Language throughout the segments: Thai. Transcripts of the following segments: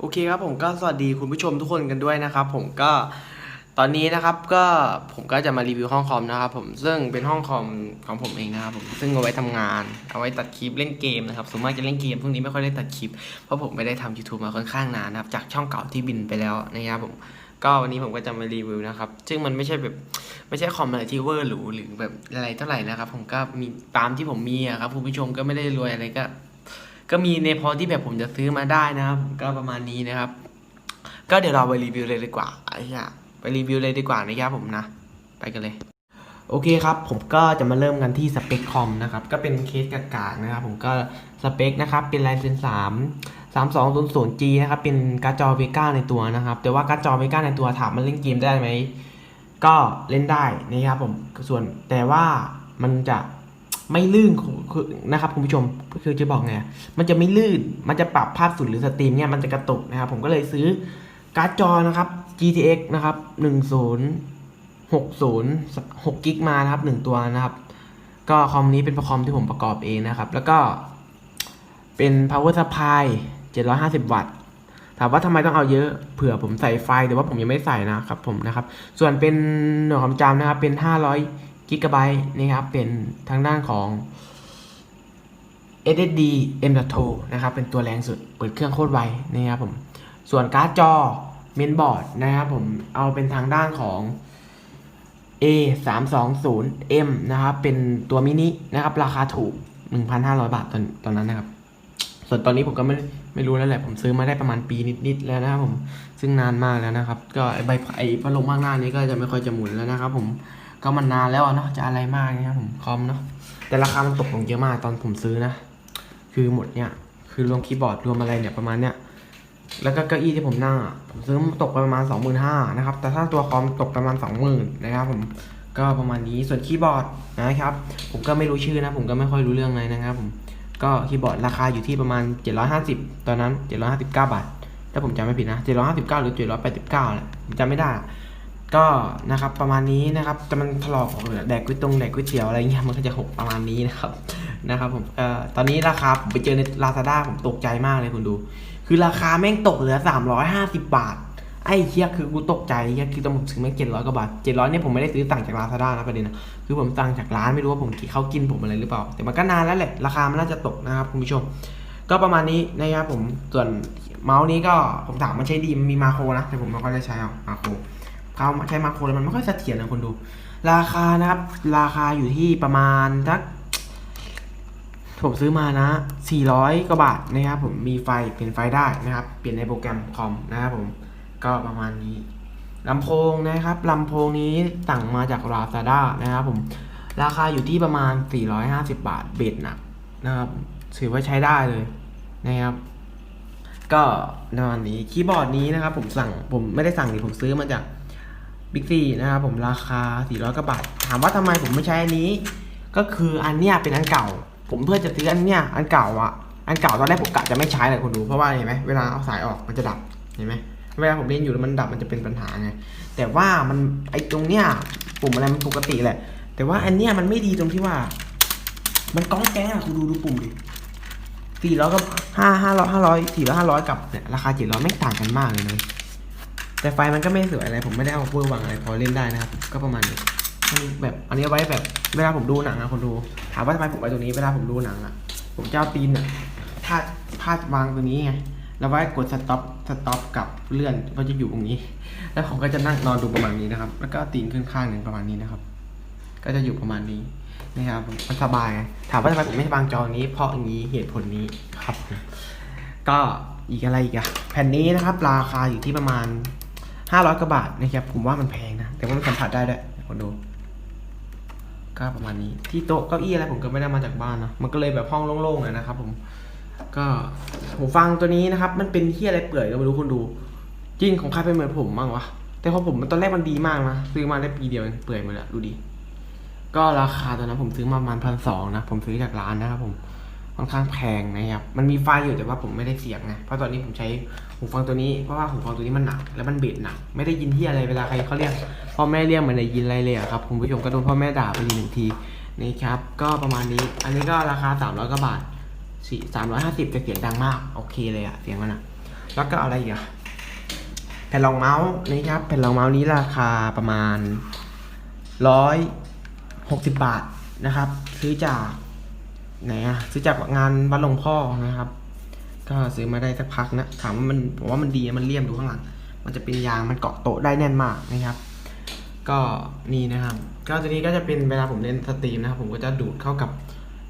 โอเคครับผมก็สวัสดีคุณผู้ชมทุกคนกันด้วยนะครับ ผมก็ตอนนี้นะครับก็ผมก็จะมารีวิวห้องคอมนะครับผมซึ่งเป็นห้องคอมของผมเองนะครับผมซึ่งเอาไว้ทำงาน เอาไว้ตัดคลิปเล่นเกมนะครับส่วนมากจะเล่นเกมพวกนี้ไม่ค่อยได้ตัดคลิปเพราะผมไม่ได้ทำ YouTube มาค่อนข้างนานนะครับจากช่องเก่าที่บินไปแล้วนะครับผมก็วันนี้ผมก็จะมารีวิวนะครับ ซึ่งมันไม่ใช่แบบไม่ใช่คอมอะไรที่เวอร์หรูหรือแบบอะไรเท่าไหร่นะครับ ผมก็มีตามที่ผมมีอะครับคุณผู้ชมก็ไม่ได้รวยอะไรก็ ก็มีในพอที่แบบผมจะซื้อมาได้นะครับก็ประมาณนี้นะครับ ก็เดี๋ยวเราไปรีวิวเลยดีกว่าไอ้เหี้ยไปรีวิวเลยดีกว่านะครับผมนะ ไปกันเลย โอเคครับ ผมก็จะมาเริ่มกันที่สเปคคอมนะครับ ก็เป็นเคสกากๆนะครับ ผมก็สเปคนะครับ เป็น Ryzen 3 3200G นะครับ เป็นการ์ดจอเวก้าในตัวนะครับ แต่ว่าการ์ดจอเวก้าในตัวถามมันเล่นเกมได้ไหมก็เล่นได้นะครับผมส่วนแต่ว่ามันจะ ไม่ลื่นนะครับคุณผู้ชมก็คือจะบอกไงมันจะไม่ลื่นมันจะปรับภาพสุดหรือสตรีมเนี่ยมันจะกระตุกนะครับ ผมก็เลยซื้อการ์ดจอนะครับ GTX นะครับ1060 6กิกมานะครับ 1 ตัวนะครับ ก็คอมนี้เป็นคอมที่ผมประกอบเองนะครับ แล้วก็เป็น power supply 750 วัตต์ถามว่าทำไมต้องเอาเยอะเผื่อผมใส่ไฟแต่ว่าผมยังไม่ใส่นะครับผมนะครับ ส่วนเป็นหน่วยความจำนะครับเป็น 500 กิกะไบต์นะครับเป็นทางด้านของ SSD M.2 นะครับเป็นตัวแรงสุดเปิดเครื่องโคตรไวนะครับผมส่วนการ์ดจอเมนบอร์ดนะครับผมเอาเป็นทางด้านของ A 3 2 0 M นะครับเป็นตัวมินินะครับราคาถูก 1,500 บาทตอนตอนนั้นนะครับ ส่วนตอนนี้ผมก็ไม่ไม่รู้แล้วแหละ ผมซื้อมาได้ประมาณปีนิดๆแล้วนะครับผมซึ่งนานมากแล้วนะครับ ก็ไอใบไอพัดลมข้างหน้านี้ก็จะไม่ค่อยจะหมุนแล้วนะครับผม ก็มันนานแล้วเนาะจะอะไรมากนะครับผมคอมเนาะแต่ราคามันตกลงเยอะมากตอนผมซื้อนะ คือหมดเนี่ยคือรวมคีย์บอร์ดรวมอะไรเนี่ยประมาณเนี้ยแล้วก็เก้าอี้ที่ผมนั่งอะผมซื้อมาตกไปประมาณ2 5 0 0 0นะครับ แต่ถ้าตัวคอมตกประมาณ 20,000นะครับผมก็ประมาณนี้ส่วนคีย์บอร์ดนะครับ ผมก็ไม่รู้ชื่อนะ ผมก็ไม่ค่อยรู้เรื่องอะไรนะครับผมก็คีย์บอร์ดราคาอยู่ที่ประมาณ 750 ตอนนั้น 759 บาทถ้าผมจำไม่ผิดนะ 759 หรือ 789แหละผมจำไม่ได้ ก็นะครับประมาณนี้นะครับจะมันถลอกออกเลยแดกก๋วยตงแดกก๋วยเตี๋ยวอะไรเงี้ยมันก็จะหกประมาณนี้นะครับนะครับผมเอ่อตอนนี้ราคาผมไปเจอใน Lazada ผมตกใจมากเลยคุณดู คือราคาแม่งตกเหลือ 350 บาท ไอ้เฮียคือกูตกใจเฮียคือต้องผมซื้อแม่งเจ็ดร้อยกว่าบาทเจ็ดร้อยเนี่ยผมไม่ได้ซื้อสั่งจาก Lazada นะประเด็นนะคือผมสั่งจากร้านไม่รู้ว่าผมเขากินผมอะไรหรือเปล่า แต่มันก็นานแล้วแหละราคามันน่าจะตกนะครับคุณผู้ชม ก็ประมาณนี้นะครับผมส่วนเมาส์นี้ก็ผมถามมันใช้ดีมีมาโครนะแต่ผมไม่ค่อยได้ใช้เอามาโคร เขาใช้มาโครมันไม่ค่อยเสถียรนะคนดู ราคานะครับ ราคาอยู่ที่ประมาณสักผมซื้อมานะ 400 กว่าบาทนะครับผมมีไฟเปลี่ยนไฟได้นะครับ เปลี่ยนในโปรแกรมคอมนะครับผมก็ประมาณนี้ลำโพงนะครับลำโพงนี้สั่งมาจาก Lazada นะครับผมราคาอยู่ที่ประมาณ 450 บาทเบสหนักนะครับถือว่าใช้ได้เลยนะครับ ก็ประมาณนี้คีย์บอร์ดนี้นะครับ ผมสั่งผมไม่ได้สั่งนี่ผมซื้อมาจาก บิ๊กซีนะครับผมราคา 400กว่าบาท ถามว่าทำไมผมไม่ใช้อันนี้ ก็คืออันเนี้ยเป็นอันเก่า ผมเพื่อจะซื้ออันเนี้ยอันเก่าอะอันเก่าตอนแรกผมกะจะไม่ใช้เลยคุณดูเพราะว่าเห็นไหมเวลาเอาสายออกมันจะดับเห็นไหมเวลาผมเล่นอยู่แล้วมันดับมันจะเป็นปัญหาไงแต่ว่ามันไอตรงเนี้ยปุ่มอะไรมันปกติแหละ แต่ว่าอันเนี้ยมันไม่ดีตรงที่ว่า มันก้องแก้งอะคุณดูดูปุ่มดิสี่ร้อยกับห้าห้าร้อยห้าร้อยสี่ร้อยห้าร้อยกับเนี่ยราคาเจ็ดร้อยไม่ต่างกันมากเลยนะ แต่ไฟมันก็ไม่สวยอะไร ผมไม่ได้เอามาพูดหวังอะไรพอเล่นได้นะครับ ก็ประมาณนี้มันแบบอันนี้ไว้แบบเวลาผมดูหนังอะคนดู ถามว่าทำไมผมไปตรงนี้เวลาผมดูหนังอะผมจะเอาตีนอะพาดพาดวางตรงนี้ไงแล้วไว้กดสต็อปสต็อปกับเลื่อนก็จะอยู่ตรงนี้ แล้วผมก็จะนั่งนอนดูประมาณนี้นะครับ แล้วก็ตีนขึ้นข้างหนึ่งประมาณนี้นะครับ ก็จะอยู่ประมาณนี้นะครับมันสบาย ถามว่าทำไมผมไม่วางจอนี้ เพราะอย่างนี้เหตุผลนี้ครับ ก็อีกอะไรอีกอะแผ่นนี้นะครับ ราคาอยู่ที่ประมาณ 500กว่าบาทนะครับผมว่ามันแพงนะ แต่ว่ามันสัมผัสได้ด้วยคนดูก็ประมาณนี้ ที่โต๊ะเก้าอี้อะไรผมก็ไม่ได้มาจากบ้านนะมันก็เลยแบบห้องโล่งๆเลยนะครับ ผม ก็หูฟังตัวนี้นะครับ มันเป็นที่อะไรเปื่อยก็ไม่รู้คนดูจริงของใครเป็นเหมือนผมบ้างวะแต่ขอผมมันตอนแรกมันดีมากนะซื้อมาได้ปีเดียวเองเปื่อยหมดแล้วดูดิก็ราคาตอนนั้นผมซื้อมาประมาณพันสองนะผมซื้อจากร้านนะครับผม ค่อนข้างแพงนะครับ มันมีไฟอยู่แต่ว่าผมไม่ได้เสียงนะ เพราะตอนนี้ผมใช้หูฟังตัวนี้ เพราะว่าหูฟังตัวนี้มันหนัก แล้วมันเบสหนัก ไม่ได้ยินที่อะไรเวลาใครเขาเรียก พ่อแม่เรียกมันได้ยินอะไรเลยครับคุณผู้ชมก็โดนพ่อแม่ด่าไปทีหนึ่งทีนี่ครับ ก็ประมาณนี้ อันนี้ก็ราคา300กว่าบาทสี่สามร้อยห้าสิบจะเสียงดังมาก โอเคเลยอะเสียงมันอะแล้วก็อะไรอีกอะแผ่นรองเมาส์นะครับ แผ่นรองเมาส์นี้ราคาประมาณร้อยหกสิบบาทนะครับ ซื้อจาก ไหนอะซื้อจากงานวัดหลวงพ่อนะครับ ก็ซื้อมาได้สักพักนะถามว่ามันผมว่ามันดีมันเลี่ยมดูข้างหลัง มันจะเป็นยางมันเกาะโต๊ะได้แน่นมากนะครับ ก็นี่นะครับ ก็ตัวนี้ก็จะเป็นเวลาผมเล่นสตรีมนะครับผมก็จะดูดเข้ากับ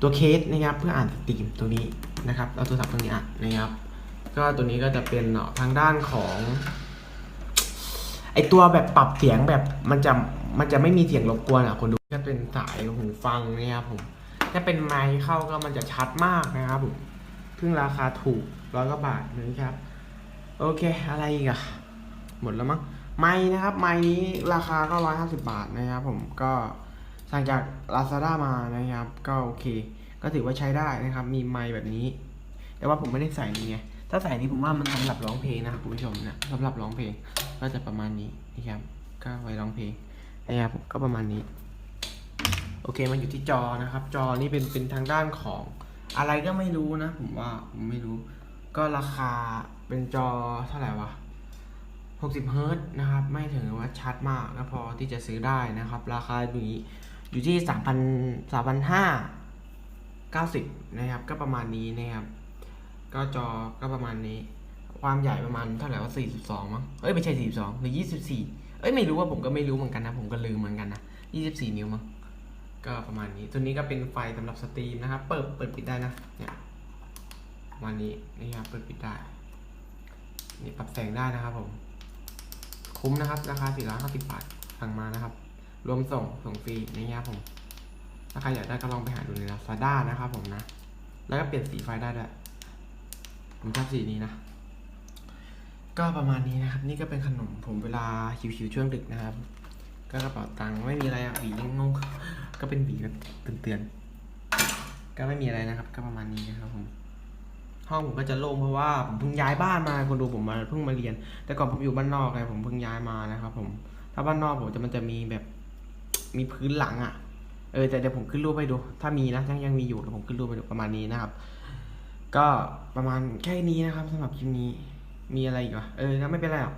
ตัวเคสนะครับ เพื่ออ่านสตรีมตัวนี้นะครับเอาโทรศัพท์ตัวนี้อะนะครับ ก็ตัวนี้ก็จะเป็นเนาะทางด้านของไอตัวแบบปรับเสียงแบบมันจะมันจะไม่มีเสียงรบกวนอะคนดูก็เป็นสายหูฟังนะครับผม ถ้าเป็นไมค์เข้าก็มันจะชัดมากนะครับผมเพิ่งราคาถูกร้อยกว่าบาทนะครับ โอเคอะไรอีกอะหมดแล้วมั้งไม้นะครับ ไม้นี้ราคาก็ร้อยห้าสิบาทนะครับ ผมก็สั่งจาก Lazada มานะครับ ก็โอเค ก็ถือว่าใช้ได้นะครับ มีไม้แบบนี้ แต่ว่าผมไม่ได้ใส่นี่ไงถ้าใส่นี้ผมว่ามันสำหรับร้องเพลงนะครับคุณผู้ชมนะสำหรับร้องเพลงก็จะประมาณนี้นะครับ ก็ไว้ร้องเพลงนะครับก็ประมาณนี้ อเคมันอยู่ที่จอนะครับ จอนี่เป็นเป็นทางด้านของอะไรก็ไม่รู้นะ ผมว่าผมไม่รู้ ก็ราคาเป็นจอเท่าไหร่วะ60เฮิร์ตนะครับ ไม่ถึงว่าชัดมากนะพอที่จะซื้อได้นะครับ ราคาอยู่นี้อยู่ที่ 3,000 3 5 90 นะครับ ก็ประมาณนี้นะครับ ก็จอก็ประมาณนี้ ความใหญ่ประมาณเท่าไหร่ว่า 42 มั้ง เอ้ย ไม่ใช่ 42 หรือ 24 เอ้ย ไม่รู้ว่าผมก็ไม่รู้เหมือนกันนะ ผมก็ลืมเหมือนกันนะ 24 นิ้วมั้ง ก็ประมาณนี้ ตัวนี้ก็เป็นไฟสำหรับสตรีมนะครับ เปิดเปิดปิดได้นะ เนี่ยประมาณนี้นี่ครับเปิดปิดได้ นี่ปรับแสงได้นะครับผม คุ้มนะครับ ราคา450บาท สั่งมานะครับ รวมส่งส่งฟรีนี่ครับผม ถ้าใครอยากได้ก็ลองไปหาดูใน Lazada นะครับผมนะ แล้วก็เปลี่ยนสีไฟได้ด้วยผมชอบสีนี้นะ ก็ประมาณนี้นะครับ นี่ก็เป็นขนมผมเวลาหิวๆช่วงดึกนะครับ ก็กระเป๋าตังค์ไม่มีอะไรอะหวีงง ก็เป็นหวีแบบเตือนๆก็ไม่มีอะไรนะครับ ก็ประมาณนี้นะครับผมห้องผมก็จะโล่งเพราะว่าผมเพิ่งย้ายบ้านมาคนดูผมมาเพิ่งมาเรียน แต่ก่อนผมอยู่บ้านนอกไงผมเพิ่งย้ายมานะครับ ผม ถ้าบ้านนอกผมจะมันจะมีแบบมีพื้นหลังอะ เออแต่เดี๋ยวผมขึ้นรูปให้ดู ถ้ามีนะยังยังมีอยู่เดี๋ยวผมขึ้นรูปให้ดูประมาณนี้นะครับ ก็ประมาณแค่นี้นะครับสำหรับคลิปนี้มีอะไรอีกวะเออก็ไม่เป็นไรหรอก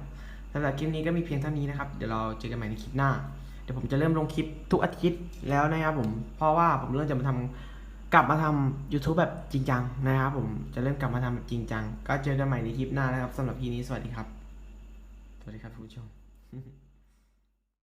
สำหรับคลิปนี้ก็มีเพียงเท่านี้นะครับ เดี๋ยวเราเจอกันใหม่ในคลิปหน้า ดี๋ยวผมจะเริ่มลงคลิปทุกอาทิตย์แล้วนะครับผม เพราะว่าผมเริ่มจะมาทำกลับมาทำ YouTube แบบจริงจังนะครับผม จะเริ่มกลับมาทำแบบจริงจัง ก็เจอกันใหม่ในคลิปหน้านะครับสำหรับทีนี้สวัสดีครับ สวัสดีครับผู้ชม